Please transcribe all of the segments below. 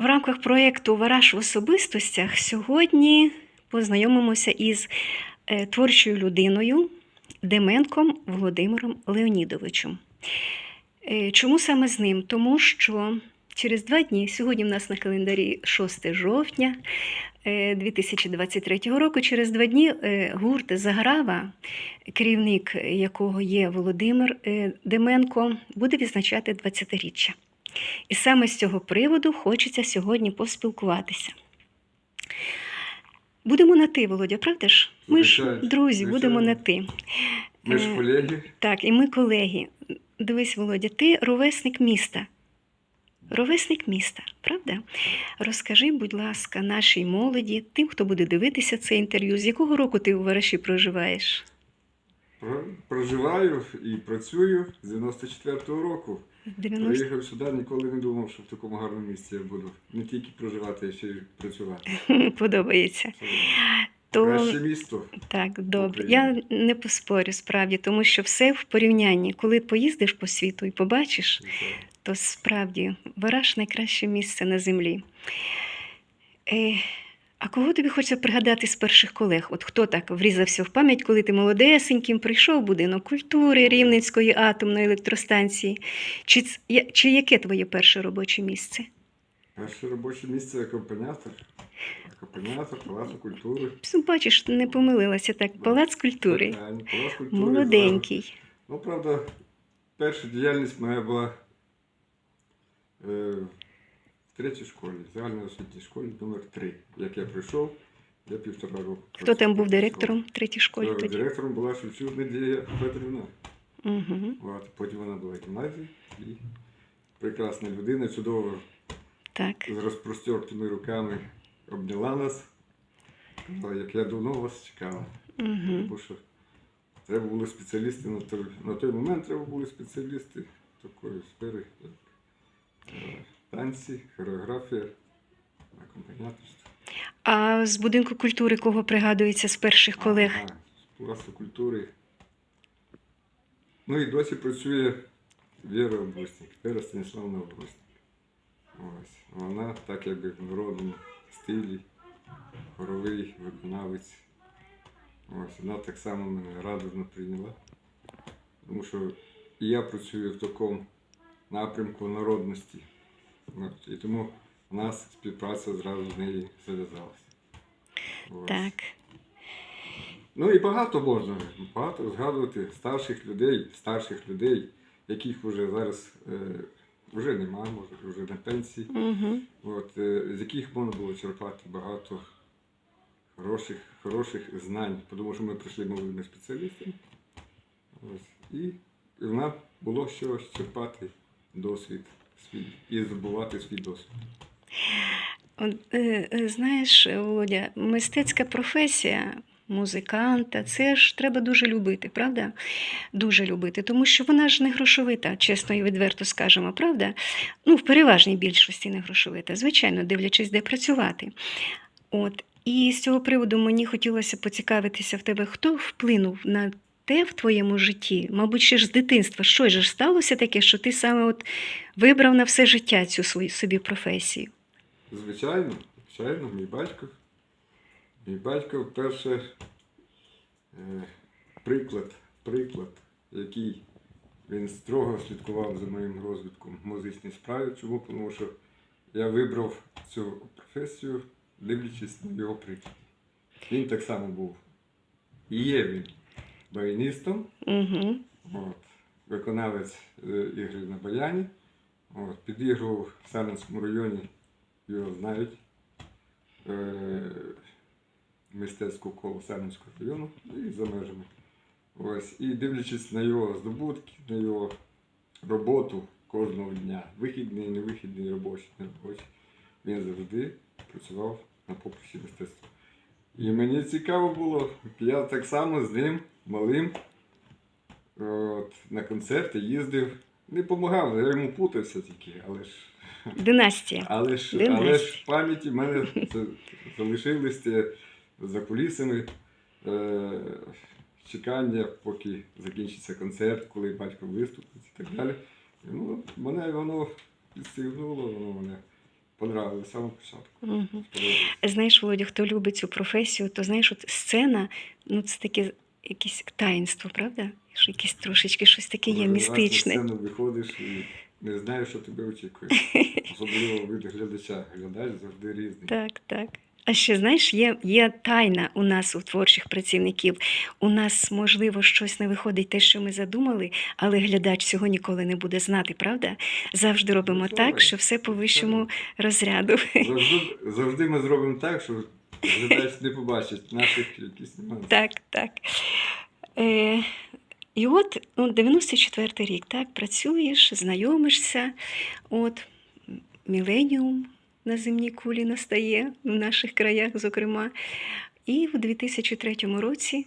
в рамках проєкту Вараж в особистостях сьогодні познайомимося із е, творчою людиною Деменком Володимиром Леонідовичем. Е, Чому саме з ним? Тому що через два дні, сьогодні в нас на календарі 6 жовтня е, 2023 року, через два дні е, гурт Заграва, керівник якого є Володимир е, Деменко, буде відзначати 20-річчя. І саме з цього приводу хочеться сьогодні поспілкуватися. Будемо на ти, Володя, правда ж? Ми ж Звичайно, друзі, будемо на ти. Ми ж Е, колеги. Так, і ми колеги. Дивись, Володя, ти ровесник міста. Ровесник міста, правда? Розкажи, будь ласка, нашій молоді, тим, хто буде дивитися це інтерв'ю, з якого року ти у Вараші проживаєш? Проживаю і працюю з 94-го року. 90... Приїхав сюди, ніколи не думав, що в такому гарному місці я буду не тільки проживати, а ще й працювати. Подобається. Це То краще місто. так, добре. Я не поспорю справді, тому що все в порівнянні, коли поїздиш по світу і побачиш, звичайно. то справді Вараш найкраще місце на землі. Е, а кого тобі хочеться пригадати з перших колег? От хто так врізався в пам'ять, коли ти молодесеньким прийшов в будинок культури Рівненської атомної електростанції? Чи, чи яке твоє перше робоче місце? Перше робоче місце акомпанятор. Акомпанятор Палацу культури. Бачиш, не помилилася так. Палац культури. Палац культури. Молоденький. Ну, правда, перша діяльність моя була е, третій школі, загальноосвітній школі номер 3 Як я прийшов, я півтора року. Хто там був директором в третій школі Е, тоді? Директором була Шевчук Надія Федорівна. Угу. От, потім вона була в гімназії і прекрасна людина, чудово Так. з розпростертими руками обняла нас. Сказала, як я давно вас чекала. Угу. Тому що треба були спеціалісти на той, на той момент треба були спеціалісти такої сфери, як е, танці, хореографія, акомпаніаторство. А з будинку культури кого пригадується з перших колег? Ага, з Палацу культури. Ну і досі працює Віра Обрусник, Віра Станіславна Обрусник. Ось. Вона так якби в народному стилі, хоровий виконавець. Ось. Вона так само мене радовно прийняла. Тому що і я працюю в такому напрямку народності. І тому у нас співпраця зразу з нею зав'язалася. Так. Ну і багато можна, багато згадувати старших людей, старших людей, яких вже зараз е, вже немає, може, вже на пенсії, Угу. от, е, з яких можна було черпати багато хороших, хороших знань, тому що ми прийшли молодими спеціалістами. Ось, і в нас було що черпати досвід і здобувати свій досвід. Е, е, знаєш, Володя, мистецька професія музиканта, це ж треба дуже любити, правда? Дуже любити, тому що вона ж не грошовита, чесно і відверто скажемо, правда? Ну, в переважній більшості не грошовита, звичайно, дивлячись, де працювати. От. І з цього приводу мені хотілося поцікавитися в тебе, хто вплинув на те в твоєму житті, мабуть, ще ж з дитинства. Що ж сталося таке, що ти саме от вибрав на все життя цю свою собі професію? Звичайно, звичайно, мій батько. Мій батько вперше е, приклад, приклад, який він строго слідкував за моїм розвитком в музичній справі. Чому? Тому що я вибрав цю професію, дивлячись на його приклад. Він так само був. І є він баяністом, Угу. От. Виконавець е, ігри на баяні. От. Підігрував в Сарненському районі, його знають. Е, мистецьку коло Сарненського району і за межами. Ось. І дивлячись на його здобутки, на його роботу кожного дня, вихідний, невихідний, робочий, неробочий, він завжди працював на поприщі мистецтва. І мені цікаво було, я так само з ним малим от, на концерти їздив. Не допомагав, я йому путався тільки, але ж, Династія. але ж, Династія. але ж в пам'яті в мене залишилися за кулісами е, чекання, поки закінчиться концерт, коли батько виступить і так далі. Ну, мене воно підстигнуло, воно мене понравилось. саме з самого початку. Угу. Знаєш, Володя, хто любить цю професію, то знаєш, от сцена, ну це таке якесь таїнство, правда? Що якесь трошечки щось таке є містичне. На сцену виходиш і не знаєш, що тебе очікує. Особливо від глядача. Глядач завжди різний. Так, так. А ще знаєш, є, є тайна у нас, у творчих працівників. У нас, можливо, щось не виходить те, що ми задумали, але глядач цього ніколи не буде знати, правда? Завжди робимо Звичайно. так, що все по вищому розряду. Завжди, завжди ми зробимо так, що глядач не побачить наших якісь. Так, так. Е, і от ну, 94-й рік, так, працюєш, знайомишся. От міленіум на земній кулі настає в наших краях, зокрема. І в 2003 році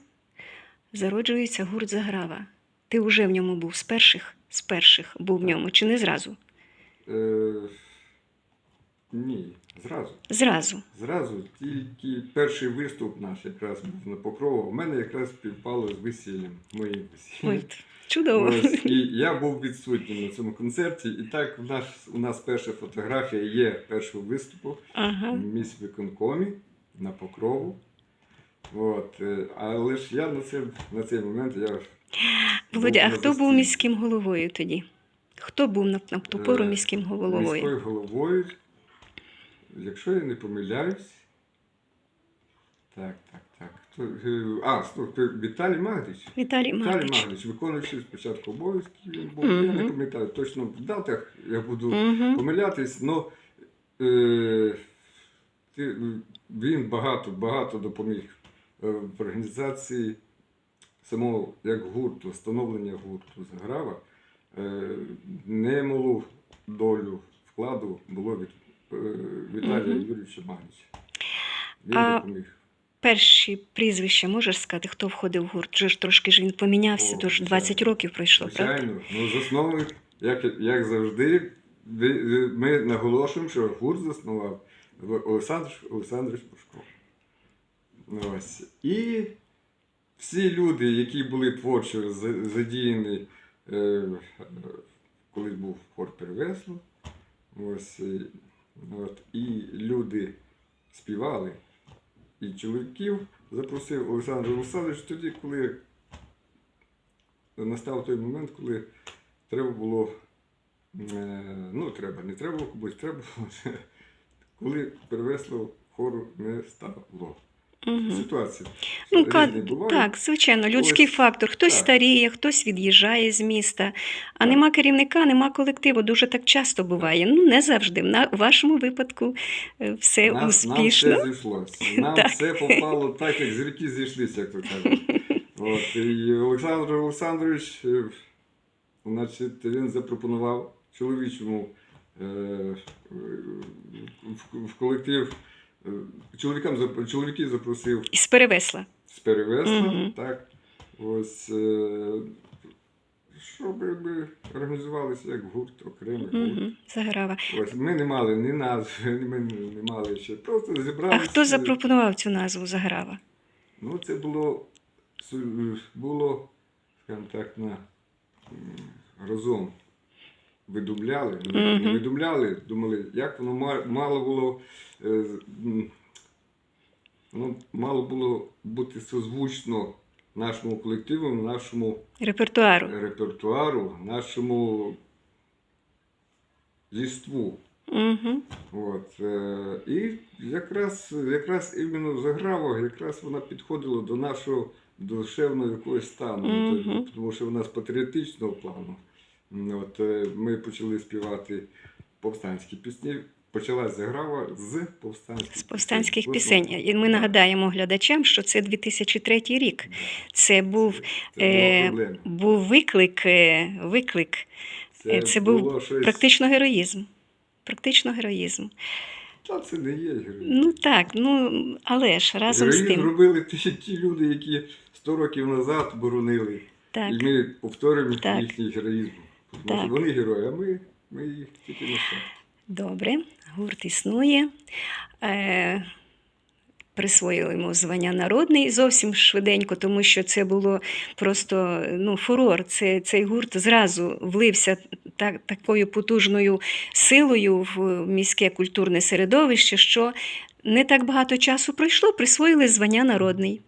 зароджується гурт Заграва. Ти вже в ньому був з перших, з перших був в ньому, чи не зразу? Е, ні, зразу. Зразу. Зразу тільки перший виступ наш якраз був на Покрову. У мене якраз співпало з весіллям, моїм весіллям. Ой, чудово. Ось, і я був відсутнім на цьому концерті. І так в нас, у нас перша фотографія є першого виступу Ага. в місь виконкомі на Покрову. От, е, але ж я на, це, на цей момент я Володя, а хто був міським головою тоді? Хто був на, на ту пору Е, міським головою? міською головою. Якщо я не помиляюсь. Так, так, так. Хто, е, а, стоп, то Віталій Магдич. Віталій Віталій Магдич. Магдич, виконуючи спочатку обов'язків, він був. Я не пам'ятаю точно в датах, я буду Угу. помилятись, але е, він багато, багато допоміг е, в організації самого як гурту, встановлення гурту Заграва. Е, немалу долю вкладу було від е, Віталія Мгм. Юрійовича Магнича. Він А допоміг. Перші прізвища можеш сказати, хто входив в гурт? Вже ж трошки ж він помінявся, О, тож 20 років пройшло, правда? Звичайно, ну засновник, як, як завжди, ми наголошуємо, що гурт заснував Олександр Олександрович Пушков. Ну, Ось. І всі люди, які були творчо задіяні, е, коли був хор Перевесло, ось, от, і люди співали, і чоловіків запросив Олександр Олександрович тоді, коли настав той момент, коли треба було. е, Ну, треба, не треба комусь, треба було. Коли перевесло хору не стало. Угу. Ситуація. Ну, так, звичайно, людський Ось, фактор. Хтось так. старіє, хтось від'їжджає з міста, а Так. нема керівника, нема колективу. Дуже так часто буває. Ну, не завжди. На у вашому випадку е, все Нам, успішно. Нам все зійшлося. Нам Так. все попало так, як з ріки зійшлися, як то кажуть. От, і Олександр Олександрович, е, значить, він запропонував чоловічому е, в, в колектив. Е, Чоловікам чоловіків запросив Із перевесла. з перевесла, Мгм. так. Ось, е, щоб ми організувалися як гурт, окремий гурт. Угу. Заграва. Ось ми не мали ні назви, ми не мали ще. Просто А хто запропонував цю назву Заграва? Ну, це було, було, скажімо так, на разом видумляли. Не, не Мгм. видумляли, думали, як воно мало було. Ну, мало було бути созвучно нашому колективу, нашому Репертуару. репертуару, нашому єству. Угу. От, е, і якраз, якраз іменно заграва, якраз вона підходила до нашого душевного якогось стану. Т- тому що вона з патріотичного плану. От, е, ми почали співати повстанські пісні. Почалась заграва з повстанських З повстанських В пісень. І ми нагадаємо глядачам, що це 2003 рік. Це був, Це, це е, був виклик, е, виклик е, це був щось... практично героїзм. Практично героїзм. Та це не є героїзм. Ну так, ну але ж разом з тим. робили ті, ті люди, які 100 років назад боронили. Так, І ми повторюємо Так. їхній героїзм. Так. вони герої, а ми, ми їх тільки несемо. добре, гурт існує. Е, присвоїли йому звання народний зовсім швиденько, тому що це було просто ну, фурор. Це, цей гурт зразу влився так, такою потужною силою в міське культурне середовище, що не так багато часу пройшло, присвоїли звання народний.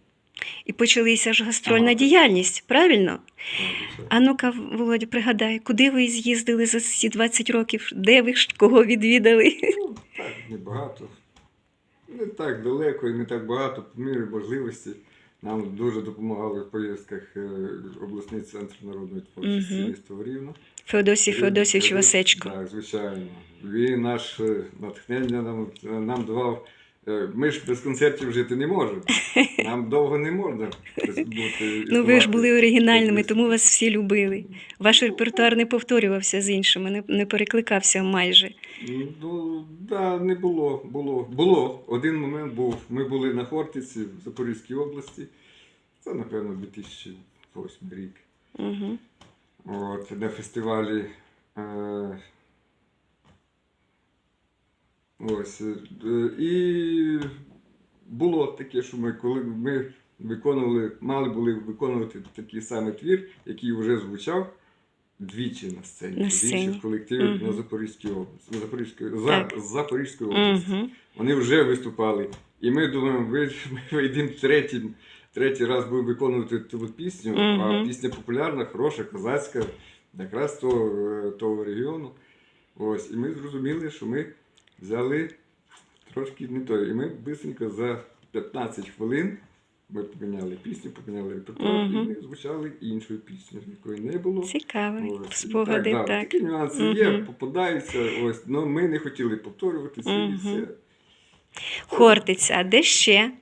І почалася ж гастрольна діяльність, правильно? А ну-ка, Володя, пригадай, куди ви з'їздили за ці 20 років? Де ви ж кого відвідали? Ну, так, небагато. Не так далеко і не так багато, по мірі можливості. Нам дуже допомагали в поїздках е, обласний центр народної творчості Мгм. міста Рівно. Феодосій Феодосійович Васечко. Так, звичайно. Він наш е, натхнення нам, нам давав. Е, Ми ж без концертів жити не можемо. Нам довго не можна бути. Ну, ви ж були оригінальними, тому вас всі любили. Ваш репертуар не повторювався з іншими, не, не перекликався майже. Ну, да, не було. Було. Було. Один момент був. Ми були на Хортиці в Запорізькій області. Це, напевно, 2008 рік. Угу. От, на фестивалі. Е, ось. е, І було таке, що ми, коли ми виконували, мали були виконувати такий самий твір, який вже звучав двічі на сцені. На в сцені. інших колективів Мгм. на Запорізькій області. На Запорізької, за, Запорізької області. Угу. Вони вже виступали. І ми думаємо, ви, ми вийдемо третій, третій раз будемо виконувати ту пісню, а пісня популярна, хороша, козацька, якраз того, е, того регіону. Ось. І ми зрозуміли, що ми взяли трошки не той. І ми швидко за 15 хвилин ми поміняли пісню, поміняли репертуар, Мгм. і ми звучали іншою піснею, якої не було. Цікаво. Ось. Спогади, так, так. да, Такі нюанси є, попадаються. Ось. Ну, ми не хотіли повторюватися і все. Хортиця, а де ще?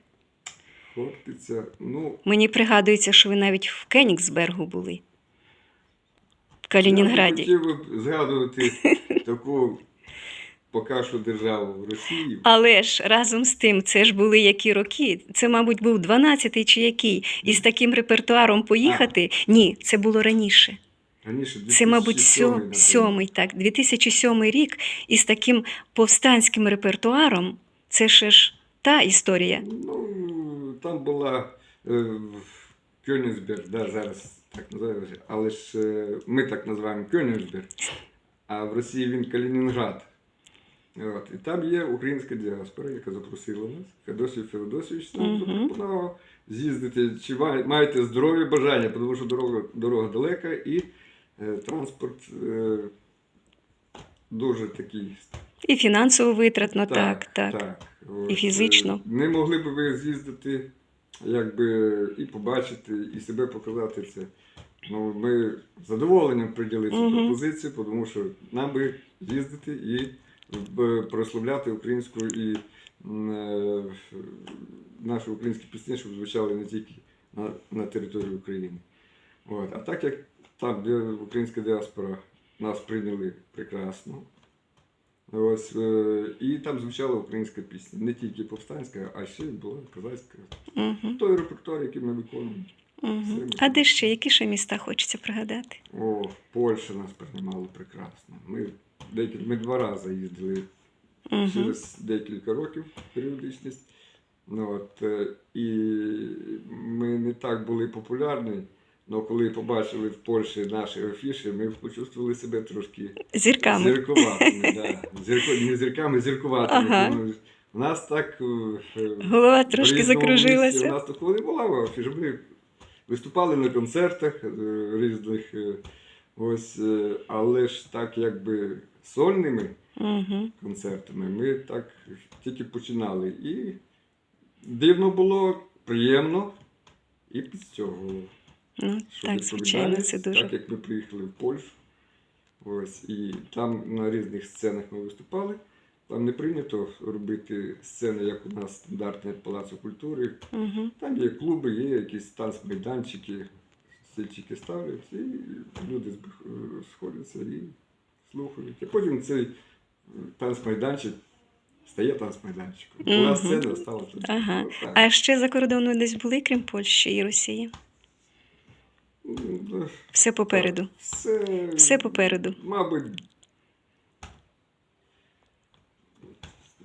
Хортиця. Ну, Мені пригадується, що ви навіть в Кенігсбергу були. В Калінінграді. Я хотів би згадувати таку поки що державу в Росії. Але ж разом з тим, це ж були які роки? Це, мабуть, був 12-й чи який. І з таким репертуаром поїхати? Ні, це було раніше. Раніше Це, мабуть, 2007, сьо- напевно. сьомий, так, 2007 рік. І з таким повстанським репертуаром це ще ж та історія. Ну, там була е, Кёнігсберг, да, зараз так називається, але ж е, ми так називаємо Кёнігсберг, а в Росії він Калінінград. От, і там є українська діаспора, яка запросила нас. Федосій Феодосійович нам Мгм. запропонував з'їздити. Чи маєте здорові бажання, тому що дорога, дорога далека і е, транспорт е, дуже такий І фінансово витратно, так, так. От, І фізично. е, Не могли б ви з'їздити, якби і побачити, і себе показати це. Ну, ми задоволенням приділи цю Мгм. пропозицію, тому що нам би їздити і прославляти українську і е, наші українські пісні, щоб звучали не тільки на, на території України. От. А так як там, де українська діаспора, нас прийняли прекрасно. Ось, е, і там звучала українська пісня. Не тільки повстанська, а ще й була козацька. Угу, Той репертуар, який ми виконуємо. угу. А де ще? Які ще міста хочеться пригадати? О, Польща нас приймала прекрасно. Ми, декіль, ми два рази їздили Угу. через декілька років періодичність. Ну, от, е, і ми не так були популярні. Але коли побачили в Польщі наші афіші, ми почувствували себе трошки Зірками. Зіркуватими, да. Зірко, не зірками, зіркуватими. Ага. Ну, У нас так е, е, Голова трошки різному місці закружилася. У нас такого не було в афіші. Ми виступали на концертах е, різних. Ось, е, але ж так якби сольними Угу. концертами ми так тільки починали. І дивно було, приємно і підстягувало. Ну, Що так, звичайно, це дуже. Так як ми приїхали в Польщу, ось, і там на різних сценах ми виступали. Там не прийнято робити сцени, як у нас стандартне Палацу культури. Угу. Там є клуби, є якісь танцмайданчики, стільчики ставлять, і люди е, сходяться і слухають. А потім цей е, танцмайданчик стає танцмайданчиком. Була Мгм. сцена, стала. Ага. Отак. А ще за кордоном десь були, крім Польщі і Росії? Ну, Все попереду. Все, Все попереду. Мабуть,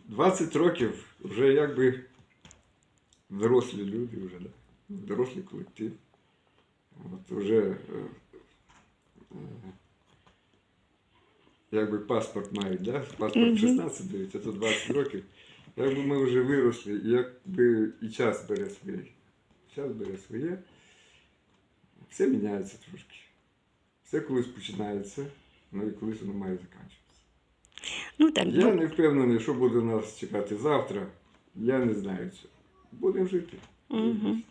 20 років вже якби дорослі люди вже, да. дорослий колектив. От вже е, е, якби паспорт мають, да? паспорт Мгм. 16 дають, а то 20 років. Якби ми вже виросли, якби і час бере своє. Час бере своє. Все міняється трошки. Все колись починається, ну і колись воно має закінчитися. Ну так, Я бу- не впевнений, що буде нас чекати завтра. Я не знаю цього. Будемо жити. Мгм.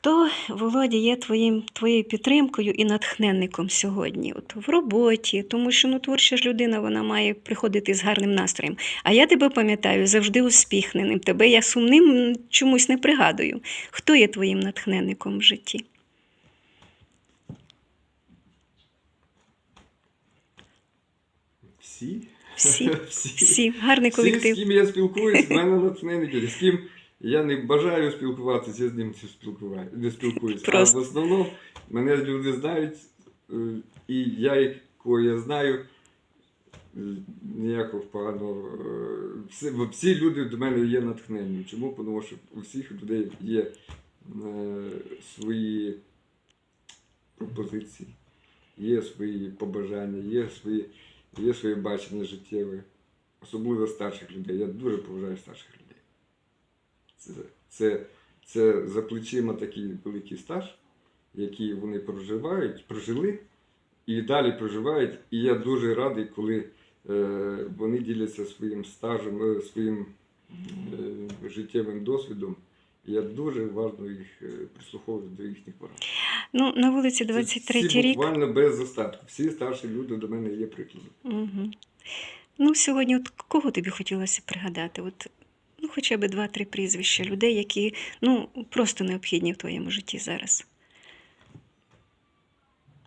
Хто, Володя, є твоїм, твоєю підтримкою і натхненником сьогодні? От в роботі, тому що ну, творча ж людина вона має приходити з гарним настроєм. А я тебе пам'ятаю завжди успіхненим. Тебе я сумним чомусь не пригадую. Хто є твоїм натхненником в житті? Всі? Всі. Всі. Всі, гарний Всі, колектив. з ким я спілкуюсь, в мене натхненники. З ким я не бажаю спілкуватися, я з ним не спілкуюсь. Просто. А в основному мене люди знають, е, і я, якого я знаю, е, ніякого поганого. е, Всі, всі люди до мене є натхненні. Чому? Тому що у всіх людей є свої пропозиції, є свої побажання, є свої, є своє бачення життєве, особливо старших людей. Я дуже поважаю старших людей. Це, це, це за плечима такий великий стаж, який вони проживають, прожили і далі проживають. І я дуже радий, коли е, вони діляться своїм стажем, е, своїм е, життєвим досвідом. Я дуже уважно їх е, прислуховуюсь до їхніх порад. Ну, на вулиці Це 23 всі рік. буквально без остатку. Всі старші люди до мене є прикладом. Угу. Ну, сьогодні, от кого тобі хотілося пригадати? От, ну, хоча б два-три прізвища людей, які ну, просто необхідні в твоєму житті зараз.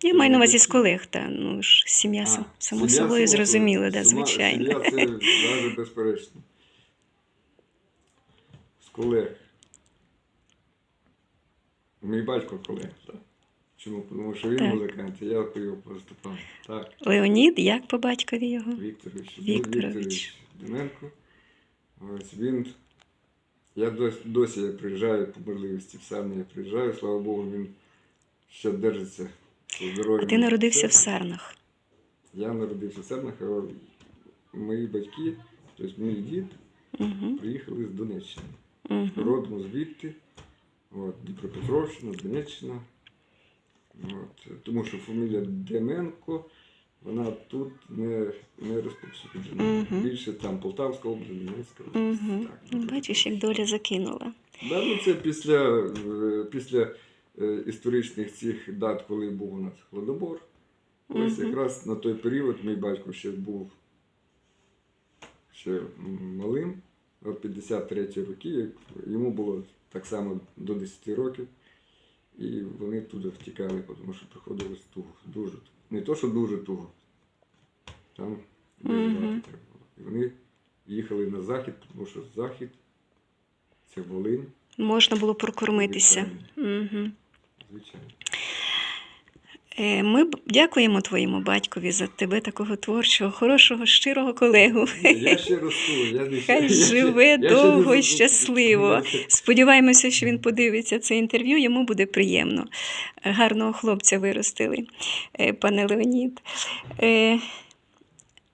Я маю на увазі з колег, та ну ж сім'я сам, само сім'я собою само зрозуміло, да, звичайно. Сім'я це навіть безперечно. З колег. Мій батько колег, так. Чому? Тому що він Так. музикант, і я його поступав. Так, Леонід, як по батькові його? Вікторович. Вікторович. Вікторович Деменко. Ось він. Я досі, досі я приїжджаю по можливості в Сарни, я приїжджаю, слава Богу, він ще держиться по здоров'ю. А ти народився в Сарнах. Я народився в Сернах, а мої батьки, тобто мій дід, Угу. приїхали з Донеччини. Угу. Родом звідти, от, Дніпропетровщина, Донеччина. От, тому що фамілія Деменко, вона тут не, не розповсюджена. Мгм. Більше там Полтавська область, Донецька область. Угу. Так, Бачиш, як доля закинула. Да, ну це після, е, після е, історичних цих дат, коли був у нас Голодобор. Ось якраз на той період мій батько ще був ще малим, от 53 роки, йому було так само до 10 років. І вони туди втікали, тому що приходилось туго, дуже туго. Не то, що дуже туго. Там Мгм. треба було. І вони їхали на захід, тому що захід це Волинь, Можна було прокормитися. Угу. звичайно. Е, Ми дякуємо твоєму батькові за тебе, такого творчого, хорошого, щирого колегу. Я ще росту, я не Хай живе я довго і щасливо. Сподіваємося, що він подивиться це інтерв'ю, йому буде приємно. Гарного хлопця виростили, е, пане Леонід. Е,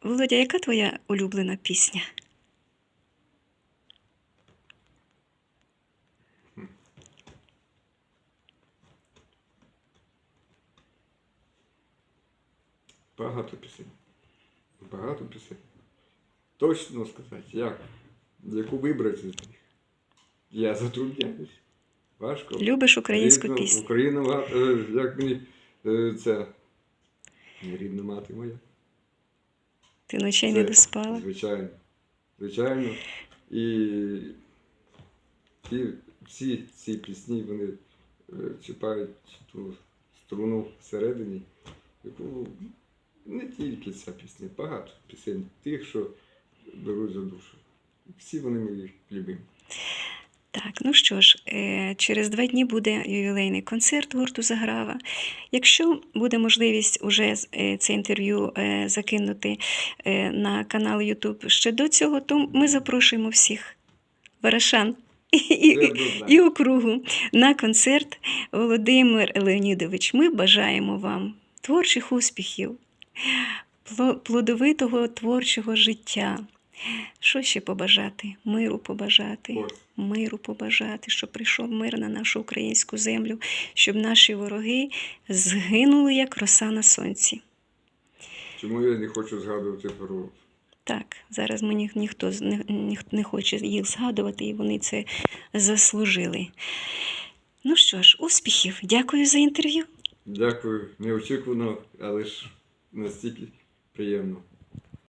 Володя, яка твоя улюблена пісня? Багато пісень. Багато пісень. Точно сказати, як? Яку вибрати з них? Я затрудняюсь. Важко. Любиш українську Рідна- пісню? Україна, е, як мені це. Рідна мати моя. Ти ночей Це, не доспала? Звичайно. Звичайно. І, і всі ці пісні вони е, чіпають ту струну всередині, яку не тільки ця пісня, багато пісень тих, що беруть за душу. Всі вони мої любимі. Так, ну що ж, е, через два дні буде ювілейний концерт гурту Заграва. Якщо буде можливість уже е, це інтерв'ю е, закинути на канал YouTube ще до цього, то ми запрошуємо всіх Варашан і, і округу на концерт Володимир Леонідович. Ми бажаємо вам творчих успіхів, плодовитого творчого життя. Що ще побажати? Миру побажати миру побажати, щоб прийшов мир на нашу українську землю, щоб наші вороги згинули, як роса на сонці. Чому я не хочу згадувати про Так, зараз мені ніхто не, не хоче їх згадувати, і вони це заслужили. Ну що ж, успіхів! Дякую за інтерв'ю. дякую, неочікувано, але ж настільки приємно.